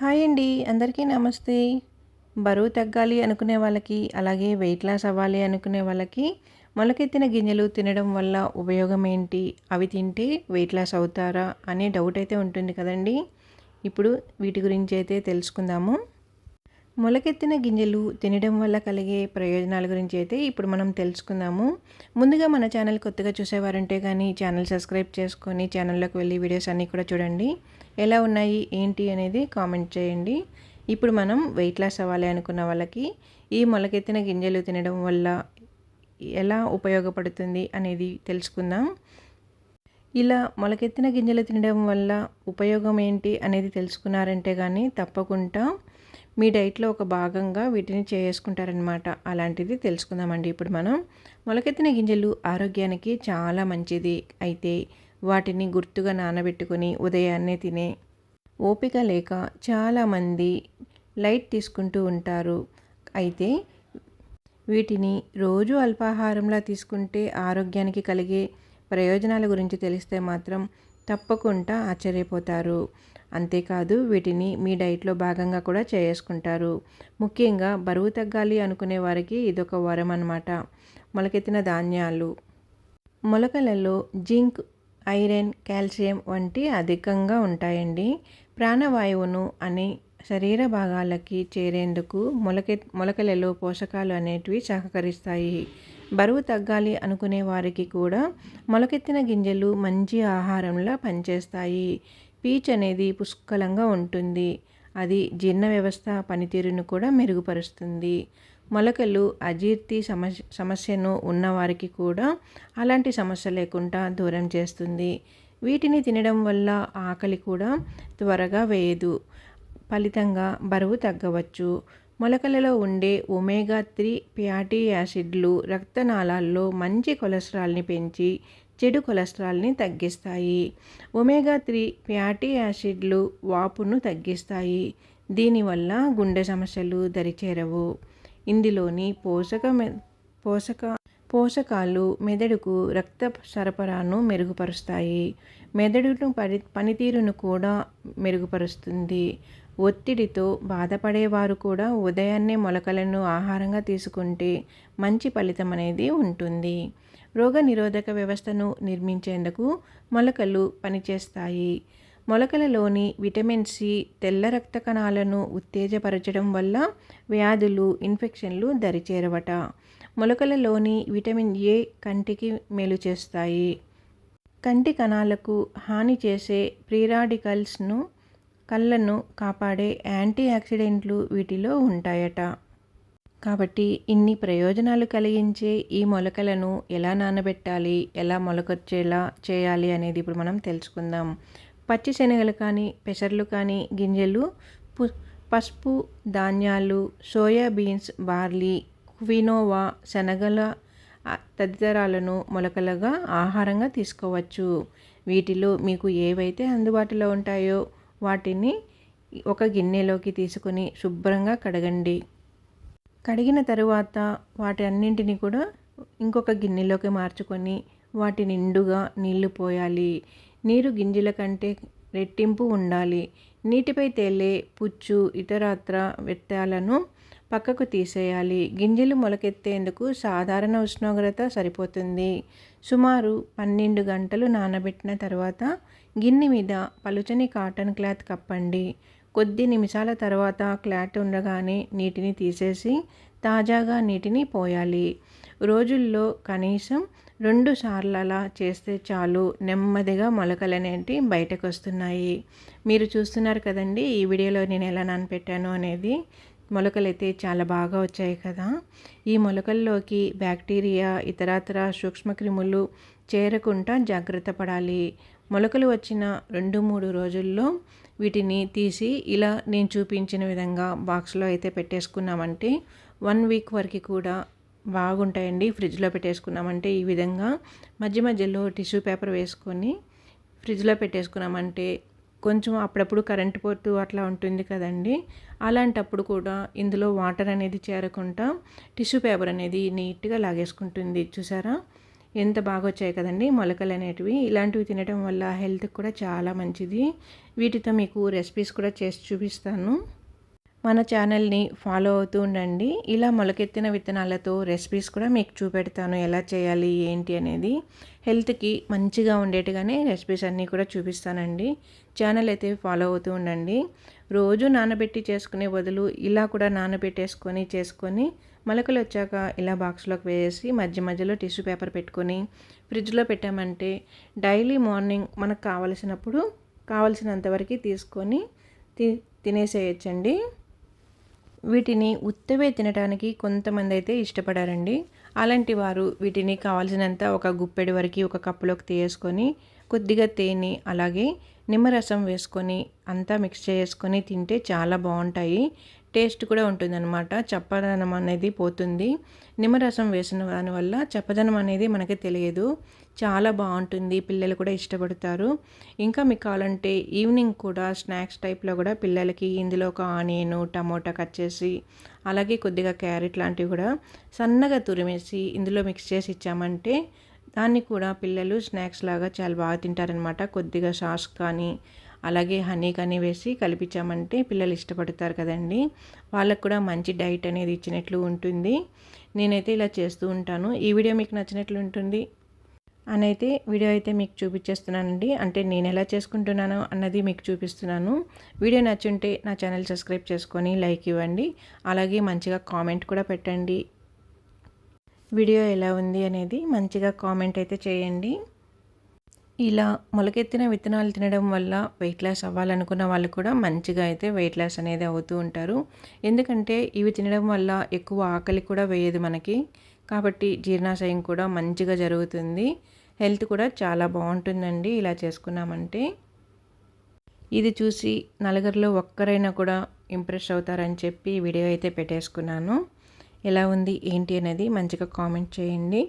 Hi అండి అందరికీ నమస్తే. బరువు తగ్గాలి అనుకునే వాళ్ళకి అలాగే వెయిట్ లాస్ అవ్వాలి అనుకునే వాళ్ళకి మొలకెత్తిన గింజలు తినడం వల్ల ఉపయోగం ఏంటి? అవి తింటే వెయిట్ లాస్ అవుతారా? అనే డౌట్ అయితే ఉంటుంది కదండి. ఇప్పుడు వీటి గురించి అయితే తెలుసుకుందాము. మొలకెత్తిన గింజలు తినడం వల్ల కలిగే ప్రయోజనాల గురించి అయితే ఇప్పుడు మనం తెలుసుకుందాము. ముందుగా మన ఛానల్ కొత్తగా చూసేవారంటే కానీ ఛానల్ సబ్స్క్రైబ్ చేసుకొని ఛానల్లోకి వెళ్ళి వీడియోస్ అన్నీ కూడా చూడండి. ఎలా ఉన్నాయి? ఏంటి? అనేది కామెంట్ చేయండి. ఇప్పుడు మనం వెయిట్ లాస్ అవ్వాలి అనుకున్న వాళ్ళకి ఈ మొలకెత్తిన గింజలు తినడం వల్ల ఎలా ఉపయోగపడుతుంది అనేది తెలుసుకుందాం. ఇలా మొలకెత్తిన గింజలు తినడం వల్ల ఉపయోగం ఏంటి అనేది తెలుసుకున్నారంటే కానీ తప్పకుండా మీ డైట్లో ఒక భాగంగా వీటిని చేసుకుంటారనమాట అలాంటిది తెలుసుకుందామండి. ఇప్పుడు మనం మొలకెత్తిన గింజలు ఆరోగ్యానికి చాలా మంచిది. అయితే వాటిని గుర్తుగా నానబెట్టుకొని ఉదయాన్నే తినే ఓపిక లేక చాలామంది లైట్ తీసుకుంటూ ఉంటారు. అయితే వీటిని రోజు అల్పాహారంలా తీసుకుంటే ఆరోగ్యానికి కలిగే ప్రయోజనాల గురించి తెలిస్తే మాత్రం తప్పకుండా ఆశ్చర్యపోతారు. అంతేకాదు వీటిని మీ డైట్లో భాగంగా కూడా చేసుకుంటారు. ముఖ్యంగా బరువు తగ్గాలి అనుకునే వారికి ఇదొక వరం అన్నమాట. మొలకెత్తిన ధాన్యాలు. మొలకలలో జింక్ ఐరన్ కాల్షియం వంటి అధికంగా ఉంటాయండి. ప్రాణవాయువును అని శరీర భాగాలకి చేరేందుకు మొలకె మొలకలలో పోషకాలు అనేటివి సహకరిస్తాయి బరువు తగ్గాలి అనుకునే వారికి కూడా మొలకెత్తిన గింజలు మంచి ఆహారంలా పనిచేస్తాయి. పీచ్ అనేది పుష్కలంగా ఉంటుంది. అది జీర్ణ వ్యవస్థ పనితీరును కూడా మెరుగుపరుస్తుంది. మొలకలు అజీర్తి సమస్య సమస్యను ఉన్నవారికి కూడా అలాంటి సమస్య లేకుండా దూరం చేస్తుంది. వీటిని తినడం వల్ల ఆకలి కూడా త్వరగా వేయదు. ఫలితంగా బరువు తగ్గవచ్చు. మొలకలలో ఉండే ఒమేగా త్రీ ఫ్యాటీ యాసిడ్లు రక్తనాళాల్లో మంచి కొలెస్ట్రాల్ని పెంచి చెడు కొలెస్ట్రాల్ని తగ్గిస్తాయి. ఒమేగా త్రీ ఫ్యాటీ యాసిడ్లు వాపును తగ్గిస్తాయి. దీనివల్ల గుండె సమస్యలు దరిచేరవు. ఇందులోని పోషక పోషక పోషకాలు మెదడుకు రక్త సరఫరాను మెరుగుపరుస్తాయి. మెదడును పని పనితీరును కూడా మెరుగుపరుస్తుంది. ఒత్తిడితో బాధపడేవారు కూడా ఉదయాన్నే మొలకలను ఆహారంగా తీసుకుంటే మంచి ఫలితం అనేది ఉంటుంది. రోగనిరోధక వ్యవస్థను నిర్మించేందుకు మొలకలు పనిచేస్తాయి. మొలకలలోని విటమిన్ సి తెల్ల రక్త కణాలను ఉత్తేజపరచడం వల్ల వ్యాధులు ఇన్ఫెక్షన్లు దరిచేరవట. మొలకలలోని విటమిన్ ఏ కంటికి మేలు చేస్తాయి. కంటి కణాలకు హాని చేసే ప్రీరాడికల్స్ను కళ్ళను కాపాడే యాంటీ ఆక్సిడెంట్లు వీటిలో ఉంటాయట. కాబట్టి ఇన్ని ప్రయోజనాలు కలిగించే ఈ మొలకలను ఎలా నానబెట్టాలి ఎలా మొలకొచ్చేలా చేయాలి అనేది ఇప్పుడు మనం తెలుసుకుందాం. పచ్చి శనగలు కానీ పెసర్లు కానీ గింజలు పసుపు ధాన్యాలు సోయాబీన్స్ బార్లీ క్వినోవా శనగల తదితరాలను మొలకలుగా ఆహారంగా తీసుకోవచ్చు. వీటిలో మీకు ఏవైతే అందుబాటులో ఉంటాయో వాటిని ఒక గిన్నెలోకి తీసుకొని శుభ్రంగా కడగండి. కడిగిన తరువాత వాటి అన్నింటిని కూడా ఇంకొక గిన్నెలోకి మార్చుకొని వాటి నిండుగా నీళ్ళు పోయాలి. నీరు గింజల కంటే రెట్టింపు ఉండాలి. నీటిపై తేలే పుచ్చు ఇతరత్ర వ్యర్థాలను పక్కకు తీసేయాలి. గింజలు మొలకెత్తేందుకు సాధారణ ఉష్ణోగ్రత సరిపోతుంది. సుమారు పన్నెండు గంటలు నానబెట్టిన తర్వాత గిన్నె మీద పలుచని కాటన్ క్లాత్ కప్పండి. కొద్ది నిమిషాల తర్వాత క్లాట్ ఉండగానే నీటిని తీసేసి తాజాగా నీటిని పోయాలి. రోజుల్లో కనీసం రెండు సార్లు అలా చేస్తే చాలు నెమ్మదిగా మొలకలు అనేవి బయటకు వస్తున్నాయి మీరు చూస్తున్నారు కదండి ఈ వీడియోలో నేను ఎలా నానపెట్టాను అనేది. మొలకలు అయితే చాలా బాగా వచ్చాయి కదా. ఈ మొలకల్లోకి బ్యాక్టీరియా ఇతరత్ర సూక్ష్మక్రిములు చేరకుండా జాగ్రత్త పడాలి. మొలకలు వచ్చిన రెండు మూడు రోజుల్లో వీటిని తీసి ఇలా నేను చూపించిన విధంగా బాక్స్లో అయితే పెట్టేసుకున్నామంటే వన్ వీక్ వరకు కూడా బాగుంటాయండి. ఫ్రిడ్జ్లో పెట్టేసుకున్నామంటే ఈ విధంగా. మధ్య మధ్యలో టిష్యూ పేపర్ వేసుకొని ఫ్రిడ్జ్లో పెట్టేసుకున్నామంటే కొంచెం అప్పుడప్పుడు కరెంట్ పోతూ అట్లా ఉంటుంది కదండి. అలాంటప్పుడు కూడా ఇందులో వాటర్ అనేది చేరకుండా టిష్యూ పేపర్ అనేది నీట్గా లాగేసుకుంటుంది. చూసారా? ఎంత బాగా వచ్చాయి కదండి మొలకలు అనేటివి. ఇలాంటివి తినడం వల్ల హెల్త్కి కూడా చాలా మంచిది. వీటితో మీకు రెసిపీస్ కూడా చేసి చూపిస్తాను. మన ఛానల్ని ఫాలో అవుతూ ఉండండి. ఇలా మొలకెత్తిన విత్తనాలతో రెసిపీస్ కూడా మీకు చూపెడతాను. ఎలా చేయాలి ఏంటి అనేది. హెల్త్కి మంచిగా ఉండేట్టుగానే రెసిపీస్ అన్నీ కూడా చూపిస్తానండి. ఛానల్ అయితే ఫాలో అవుతూ ఉండండి. రోజు నానబెట్టి చేసుకునే బదులు ఇలా కూడా నానబెట్టేసుకొని చేసుకొని మొలకలు వచ్చాక ఇలా బాక్స్లోకి వేసి మధ్య మధ్యలో టిష్యూ పేపర్ పెట్టుకొని ఫ్రిడ్జ్లో పెట్టామంటే డైలీ మార్నింగ్ మనకు కావలసినప్పుడు కావలసినంతవరకు తీసుకొని తి తినేసేయచ్చండి. వీటిని ఉత్తవే తినడానికి కొంతమంది అయితే ఇష్టపడారండి. అలాంటి వారు వీటిని కావాల్సినంత ఒక గుప్పెడి వరకు ఒక కప్పులోకి తీసుకొని కొద్దిగా తేనె అలాగే నిమ్మరసం వేసుకొని అంతా మిక్స్ చేసుకొని తింటే చాలా బాగుంటాయి. టేస్ట్ కూడా ఉంటుందన్నమాట. చప్పదనం అనేది పోతుంది. నిమ్మరసం వేసిన దానివల్ల చప్పదనం అనేది మనకి తెలియదు. చాలా బాగుంటుంది. పిల్లలు కూడా ఇష్టపడతారు. ఇంకా మీకు కావాలంటే ఈవినింగ్ కూడా స్నాక్స్ టైప్లో కూడా పిల్లలకి ఇందులో ఒక ఆనియన్ టమోటా కట్ చేసి అలాగే కొద్దిగా క్యారెట్ లాంటివి కూడా సన్నగా తురిమేసి ఇందులో మిక్స్ చేసి ఇచ్చామంటే దాన్ని కూడా పిల్లలు స్నాక్స్ లాగా చాలా బాగా తింటారనమాట. కొద్దిగా సాస్ కానీ అలాగే హనీ కానీ వేసి కలిపించామంటే పిల్లలు ఇష్టపడతారు కదండి. వాళ్ళకు కూడా మంచి డైట్ అనేది ఇచ్చినట్లు ఉంటుంది. నేనైతే ఇలా చేస్తూ ఉంటాను. ఈ వీడియో మీకు నచ్చినట్లు ఉంటుంది. అని అయితే వీడియో అయితే మీకు చూపించేస్తున్నానండి. అంటే నేను ఎలా చేసుకుంటున్నాను అన్నది మీకు చూపిస్తున్నాను. వీడియో నచ్చుంటే నా ఛానల్ సబ్స్క్రైబ్ చేసుకొని లైక్ ఇవ్వండి. అలాగే మంచిగా కామెంట్ కూడా పెట్టండి. వీడియో ఎలా ఉంది అనేది మంచిగా కామెంట్ అయితే చేయండి. ఇలా మొలకెత్తిన విత్తనాలు తినడం వల్ల వెయిట్ లాస్ అవ్వాలనుకున్న వాళ్ళు కూడా మంచిగా అయితే వెయిట్ లాస్ అనేది అవుతూ ఉంటారు. ఎందుకంటే ఇవి తినడం వల్ల ఎక్కువ ఆకలి కూడా వేయదు మనకి. కాబట్టి జీర్ణాశయం కూడా మంచిగా జరుగుతుంది. హెల్త్ కూడా చాలా బాగుంటుందండి ఇలా చేసుకున్నామంటే. ఇది చూసి నలుగురిలో ఒక్కరైనా కూడా ఇంప్రెస్ అవుతారని చెప్పి వీడియో అయితే పెట్టేసుకున్నాను. ఎలా ఉంది ఏంటి అనేది మంచిగా కామెంట్ చేయండి.